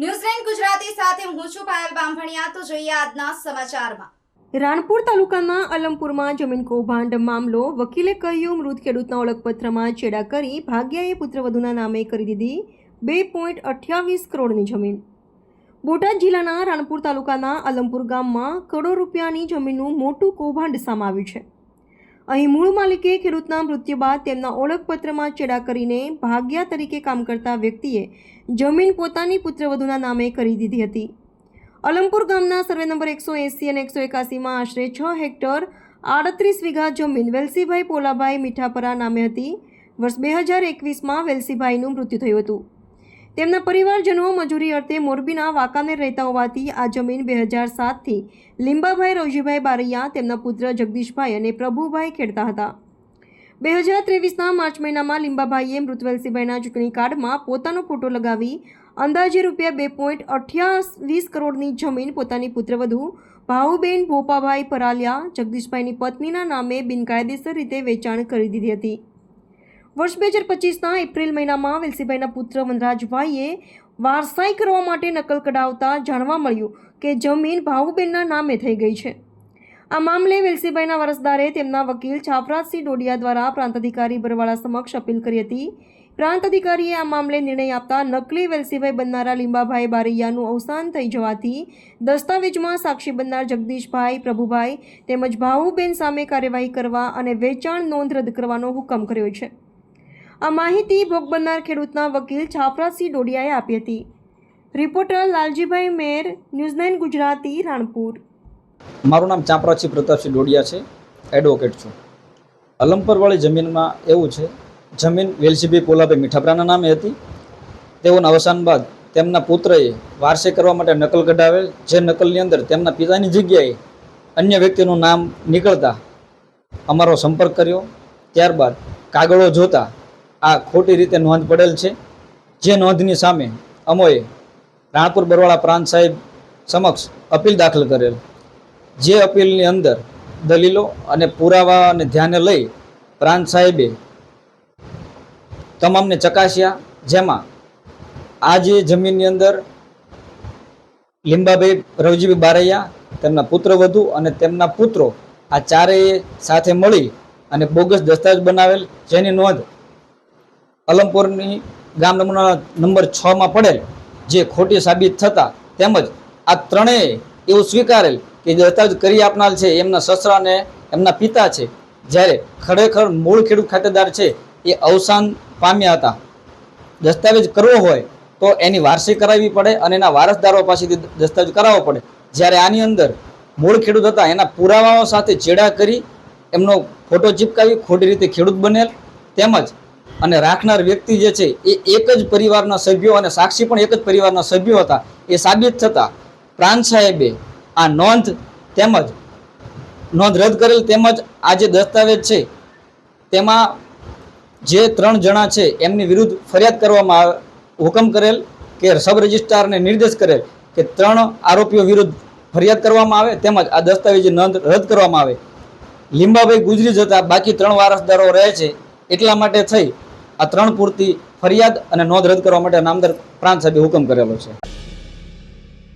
ન્યૂઝલેન્ડ ગુજરાતી સાથે હું છું પાયલ બામભણિયા. તો જોઈએ આજના સમાચારમાં. રાણપુર તાલુકાના અલમપુરમાં જમીન કૌભાંડ મામલો. વકીલે કહ્યું, મૃત ખેડૂતના ઓળખપત્રમાં ચેડા કરી ભાગ્યાએ પુત્રવધુના નામે કરી દીધી બે પોઈન્ટ અઠ્યાવીસ કરોડની જમીન. બોટાદ જિલ્લાના રાણપુર તાલુકાના અલમપુર ગામમાં કરોડો રૂપિયાની જમીનનું મોટું કૌભાંડ સામે છે. અહીં મૂળ માલિકે ખેડૂતના મૃત્યુ બાદ તેમના ઓળખપત્રમાં ચેડા કરીને ભાગ્યા તરીકે કામ કરતા વ્યક્તિએ જમીન પોતાની પુત્રવધુના નામે કરી દીધી હતી. અલમપુર ગામના સર્વે નંબર એકસો એંસી અને એકસો એકાસીમાં આશરે છ હેક્ટર આડત્રીસ વીઘા જમીન વેલસીભાઈ પોલાભાઈ મીઠાપરા નામે હતી. વર્ષ બે હજાર એકવીસમાં વેલસીભાઈનું મૃત્યુ થયું હતું. તેમના પરિવારજનો મજૂરી અર્થે મોરબીના વાંકાનેર રહેતા હોવાથી આ જમીન બે હજાર સાતથી લીંબાભાઈ રવજીભાઈ બારૈયા, તેમના પુત્ર જગદીશભાઈ અને પ્રભુભાઈ ખેડતા હતા. બે હજાર ત્રેવીસના માર્ચ મહિનામાં લીંબાભાઈએ મૃતવેલસિંહભાઈના ચૂંટણી કાર્ડમાં પોતાનો ફોટો લગાવી અંદાજે રૂપિયા બે પોઈન્ટ અઠ્યાવીસ કરોડની જમીન પોતાની પુત્રવધુ ભાઉબેન ભોપાભાઈ પરાલિયા, જગદીશભાઈની પત્નીના નામે બિનકાયદેસર રીતે વેચાણ કરી દીધી હતી. વર્ષ બે હજાર પચીસના એપ્રિલ મહિનામાં વેલસીભાઈના પુત્ર વનરાજભાઈએ વારસાઈ કરવા માટે નકલ કઢાવતા જાણવા મળ્યું કે જમીન ભાવુબેનના નામે થઈ ગઈ છે. આ મામલે વેલસીભાઈના વારસદારે તેમના વકીલ છાપરાજસિંહ ડોડિયા દ્વારા પ્રાંત અધિકારી બરવાળા સમક્ષ અપીલ કરી હતી. પ્રાંત અધિકારીએ આ મામલે નિર્ણય આપતા નકલી વેલસીભાઈ બનનારા લીંબાભાઈ બારૈયાનું અવસાન થઈ જવાથી દસ્તાવેજમાં સાક્ષી બનનાર જગદીશભાઈ પ્રભુભાઈ તેમજ ભાવુબેન સામે કાર્યવાહી કરવા અને વેચાણ નોંધ રદ કરવાનો હુકમ કર્યો છે. આ માહિતી ભોગ બનનાર ખેડૂતના વકીલ છાફરાસિંહ ડોડિયાએ આપી હતી. Reporter Laljibhai Mer, news nine Gujarati, Ranpur. મારું નામ ચાંપરાજી પ્રતાપસિંહ ડોડિયા છે. એડવોકેટ છું. અલમપરવાળી જમીનમાં એવું છે, જમીન વેલસીભાઈ પોલાભાઈ મીઠાપરાના નામે હતી. તેઓના અવસાન બાદ તેમના પુત્રએ વારસે કરવા માટે નકલ કઢાવેલ, જે નકલની અંદર તેમના પિતાની જગ્યાએ અન્ય વ્યક્તિનું નામ નીકળતા અમારો સંપર્ક કર્યો. ત્યારબાદ કાગળો જોતા આ ખોટી રીતે નોંધ પડેલ છે. જે નોંધની સામે અમોએ રાણપુર બરવાળા પ્રાંત સાહેબ સમક્ષ અપીલ દાખલ કરેલ. જે અપીલની અંદર દલીલો અને પુરાવાને ધ્યાને લઈ પ્રાંત સાહેબે તમામને ચકાસ્યા, જેમાં આ જે જમીનની અંદર લીંબાભાઈ રવજીભાઈ બારૈયા, તેમના પુત્રવધુ અને તેમના પુત્રો આ ચારેય સાથે મળી અને બોગસ દસ્તાવેજ બનાવેલ. જેની નોંધ અલમપુરની ગામ નમૂના નંબર છમાં પડેલ જે ખોટી સાબિત થતા તેમજ આ ત્રણેય એવું સ્વીકારેલ કે દસ્તાવેજ કરી આપનાર છે, એમના સસરા અને એમના પિતા છે, જ્યારે ખરેખર મૂળ ખેડૂત ખાતેદાર છે, એ અવસાન પામ્યા હતા. દસ્તાવેજ કરવો હોય તો એની વારસી કરાવવી પડે અને એના વારસદારો પાસેથી દસ્તાવેજ કરાવવો પડે. જ્યારે આની અંદર મૂળ ખેડૂત હતા, એના પુરાવાઓ સાથે ચેડા કરી એમનો ફોટો ચીપકાવી ખોટી રીતે ખેડૂત બનેલ. તેમજ અને રાખનાર વ્યક્તિ જે છે, એ એક જ પરિવારના સભ્યો અને સાક્ષી પણ એક જ પરિવારના સભ્યો હતા. એ સાબિત થતાં પ્રાંત સાહેબે આ નોંધ તેમજ નોંધ રદ કરેલ તેમજ આ જે દસ્તાવેજ છે, તેમાં જે ત્રણ જણા છે, એમની વિરુદ્ધ ફરિયાદ કરવામાં હુકમ કરેલ કે સબ રજિસ્ટ્રારને નિર્દેશ કરેલ કે ત્રણ આરોપીઓ વિરુદ્ધ ફરિયાદ કરવામાં આવે તેમજ આ દસ્તાવેજની નોંધ રદ કરવામાં આવે. લીંબાભાઈ ગુજરી જતા બાકી ત્રણ વારસદારો રહે છે. એટલા માટે થઈ આ ત્રણ પૂરતી ફરિયાદ અને નોંધ રદ કરવા માટે નામદાર પ્રાંત સાહેબે હુકમ કરેલો છે.